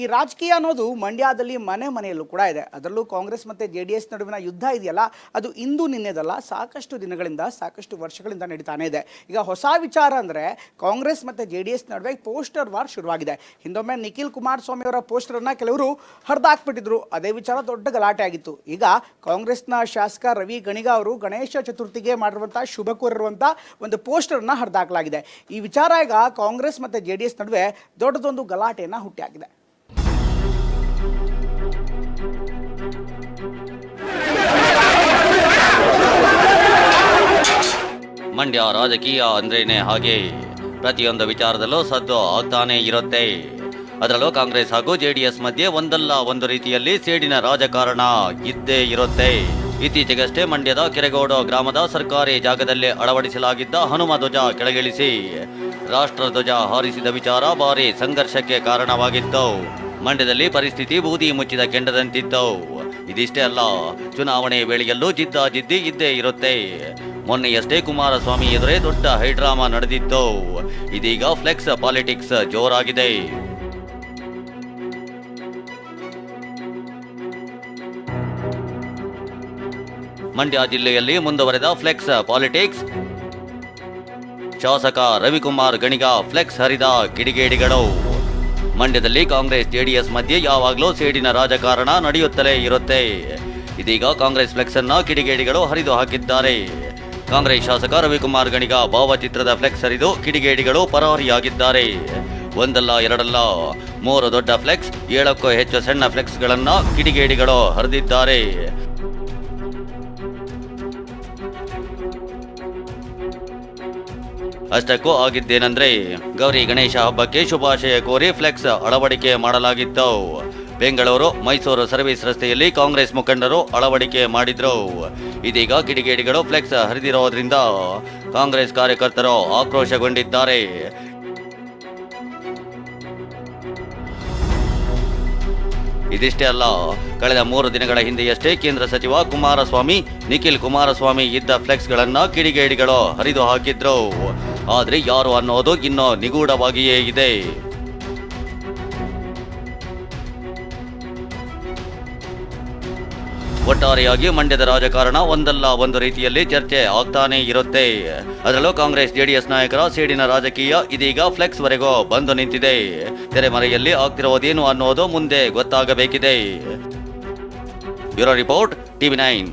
ಈ ರಾಜಕೀಯ ಅನ್ನೋದು ಮಂಡ್ಯದಲ್ಲಿ ಮನೆ ಮನೆಯಲ್ಲೂ ಕೂಡ ಇದೆ. ಅದರಲ್ಲೂ ಕಾಂಗ್ರೆಸ್ ಮತ್ತು ಜೆ ಡಿ ಎಸ್ ನಡುವಿನ ಯುದ್ಧ ಇದೆಯಲ್ಲ, ಅದು ಇಂದು ನಿನ್ನೆದಲ್ಲ, ಸಾಕಷ್ಟು ದಿನಗಳಿಂದ, ಸಾಕಷ್ಟು ವರ್ಷಗಳಿಂದ ನಡೀತಾನೆ ಇದೆ. ಈಗ ಹೊಸ ವಿಚಾರ ಅಂದರೆ ಕಾಂಗ್ರೆಸ್ ಮತ್ತು ಜೆ ಡಿ ಎಸ್ ನಡುವೆ ಪೋಸ್ಟರ್ ವಾರ್ ಶುರುವಾಗಿದೆ. ಹಿಂದೊಮ್ಮೆ ನಿಖಿಲ್ ಕುಮಾರಸ್ವಾಮಿ ಅವರ ಪೋಸ್ಟರನ್ನು ಕೆಲವರು ಹರಿದಾಕ್ಬಿಟ್ಟಿದ್ರು. ಅದೇ ವಿಚಾರ ದೊಡ್ಡ ಗಲಾಟೆ ಆಗಿತ್ತು. ಈಗ ಕಾಂಗ್ರೆಸ್ನ ಶಾಸಕ ರವಿ ಗಣಿಗ ಅವರು ಗಣೇಶ ಚತುರ್ಥಿಗೆ ಮಾಡಿರುವಂಥ ಶುಭ ಕೋರಿರುವಂಥ ಒಂದು ಪೋಸ್ಟರನ್ನು ಹರಿದಾಕಲಾಗಿದೆ. ಈ ವಿಚಾರ ಈಗ ಕಾಂಗ್ರೆಸ್ ಮತ್ತು ಜೆ ಡಿ ಎಸ್ ನಡುವೆ ದೊಡ್ಡದೊಂದು ಗಲಾಟೆಯನ್ನು ಹುಟ್ಟಿಹಾಕಿದೆ ಮಂಡ್ಯ ರಾಜಕೀಯ ಅಂದ್ರೇನೆ ಹಾಗೆ. ಪ್ರತಿಯೊಂದು ವಿಚಾರದಲ್ಲೂ ಸದ್ದು ಆಗ್ತಾನೇ ಇರುತ್ತೆ. ಅದರಲ್ಲೂ ಕಾಂಗ್ರೆಸ್ ಹಾಗೂ ಜೆಡಿಎಸ್ ಮಧ್ಯೆ ಒಂದಲ್ಲ ಒಂದು ರೀತಿಯಲ್ಲಿ ಸೇಡಿನ ರಾಜಕಾರಣ ಇದ್ದೇ ಇರುತ್ತೆ. ಇತ್ತೀಚೆಗಷ್ಟೇ ಮಂಡ್ಯದ ಕೆರೆಗೋಡು ಗ್ರಾಮದ ಸರ್ಕಾರಿ ಜಾಗದಲ್ಲಿ ಅಳವಡಿಸಲಾಗಿದ್ದ ಹನುಮ ಧ್ವಜ ಕೆಳಗಿಳಿಸಿ ರಾಷ್ಟ್ರ ಧ್ವಜ ಹಾರಿಸಿದ ವಿಚಾರ ಭಾರಿ ಸಂಘರ್ಷಕ್ಕೆ ಕಾರಣವಾಗಿತ್ತು. ಮಂಡ್ಯದಲ್ಲಿ ಪರಿಸ್ಥಿತಿ ಬೂದಿ ಮುಚ್ಚಿದ ಕೆಂಡದಂತಿತ್ತು. ಇದಿಷ್ಟೇ ಅಲ್ಲ, ಚುನಾವಣೆ ವೇಳೆಯಲ್ಲೂ ಜಿದ್ದಾಜಿದ್ದಿ ಇದ್ದೇ ಇರುತ್ತೆ. ಮೊನ್ನೆಯಷ್ಟೇ ಕುಮಾರಸ್ವಾಮಿ ಎದುರೇ ದೊಡ್ಡ ಹೈಡ್ರಾಮಾ ನಡೆದಿತ್ತು. ಇದೀಗ ಫ್ಲೆಕ್ಸ್ ಪಾಲಿಟಿಕ್ಸ್ ಜೋರಾಗಿದೆ. ಮಂಡ್ಯ ಜಿಲ್ಲೆಯಲ್ಲಿ ಮುಂದುವರೆದ ಫ್ಲೆಕ್ಸ್ ಪಾಲಿಟಿಕ್ಸ್. ಶಾಸಕ ರವಿಕುಮಾರ್ ಗಣಿಗ ಫ್ಲೆಕ್ಸ್ ಹರಿದ ಕಿಡಿಗೇಡಿಗಳು. ಮಂಡ್ಯದಲ್ಲಿ ಕಾಂಗ್ರೆಸ್ ಜೆಡಿಎಸ್ ಮಧ್ಯೆ ಯಾವಾಗಲೂ ಸೇಡಿನ ರಾಜಕಾರಣ ನಡೆಯುತ್ತಲೇ ಇರುತ್ತೆ. ಇದೀಗ ಕಾಂಗ್ರೆಸ್ ಫ್ಲೆಕ್ಸ್ ಅನ್ನ ಕಿಡಿಗೇಡಿಗಳು ಹರಿದು ಹಾಕಿದ್ದಾರೆ. ಕಾಂಗ್ರೆಸ್ ಶಾಸಕ ರವಿಕುಮಾರ್ ಗಣಿಗ ಭಾವಚಿತ್ರದ ಫ್ಲೆಕ್ಸ್ ಹರಿದು ಕಿಡಿಗೇಡಿಗಳು ಪರಾರಿಯಾಗಿದ್ದಾರೆ. ಒಂದಲ್ಲ, ಎರಡಲ್ಲ, ಮೂರು ದೊಡ್ಡ ಫ್ಲೆಕ್ಸ್, ಏಳಕ್ಕೂ ಹೆಚ್ಚು ಸಣ್ಣ ಫ್ಲೆಕ್ಸ್ಗಳನ್ನು ಕಿಡಿಗೇಡಿಗಳು ಹರಿದಿದ್ದಾರೆ. ಅಷ್ಟಕ್ಕೂ ಆಗಿದ್ದೇನೆಂದ್ರೆ ಗೌರಿ ಗಣೇಶ ಹಬ್ಬಕ್ಕೆ ಶುಭಾಶಯ ಕೋರಿ ಫ್ಲೆಕ್ಸ್ ಅಳವಡಿಕೆ ಮಾಡಲಾಗಿತ್ತು. ಬೆಂಗಳೂರು, ಮೈಸೂರು ಸರ್ವಿಸ್ ರಸ್ತೆಯಲ್ಲಿ ಕಾಂಗ್ರೆಸ್ ಮುಖಂಡರು ಅಳವಡಿಕೆ ಮಾಡಿದ್ರು. ಇದೀಗ ಕಿಡಿಗೇಡಿಗಳು ಫ್ಲೆಕ್ಸ್ ಹರಿದಿರೋದ್ರಿಂದ ಕಾಂಗ್ರೆಸ್ ಕಾರ್ಯಕರ್ತರು ಆಕ್ರೋಶಗೊಂಡಿದ್ದಾರೆ. ಇದಿಷ್ಟೇ ಅಲ್ಲ, ಕಳೆದ ಮೂರು ದಿನಗಳ ಹಿಂದೆಯಷ್ಟೇ ಕೇಂದ್ರ ಸಚಿವ ಕುಮಾರಸ್ವಾಮಿ, ನಿಖಿಲ್ ಕುಮಾರಸ್ವಾಮಿ ಇದ್ದ ಫ್ಲೆಕ್ಸ್ಗಳನ್ನ ಕಿಡಿಗೇಡಿಗಳು ಹರಿದು ಹಾಕಿದ್ರು ಆದ್ರೆ ಯಾರು ಅನ್ನೋದು ಇನ್ನೂ ನಿಗೂಢವಾಗಿಯೇ ಇದೆ. ಒಟ್ಟಾರೆಯಾಗಿ ಮಂಡ್ಯದ ರಾಜಕಾರಣ ಒಂದಲ್ಲ ಒಂದು ರೀತಿಯಲ್ಲಿ ಚರ್ಚೆ ಆಗ್ತಾನೆ ಇರುತ್ತೆ. ಅದರಲ್ಲೂ ಕಾಂಗ್ರೆಸ್, ಜೆಡಿಎಸ್ ನಾಯಕರ ಸೇಡಿನ ರಾಜಕೀಯ ಇದೀಗ ಫ್ಲೆಕ್ಸ್ ವರೆಗೂ ಬಂದು ನಿಂತಿದೆ. ತೆರೆಮರೆಯಲ್ಲಿ ಆಗ್ತಿರೋದೇನು ಅನ್ನೋದು ಮುಂದೆ ಗೊತ್ತಾಗಬೇಕಿದೆ. Bureau report, TV nine.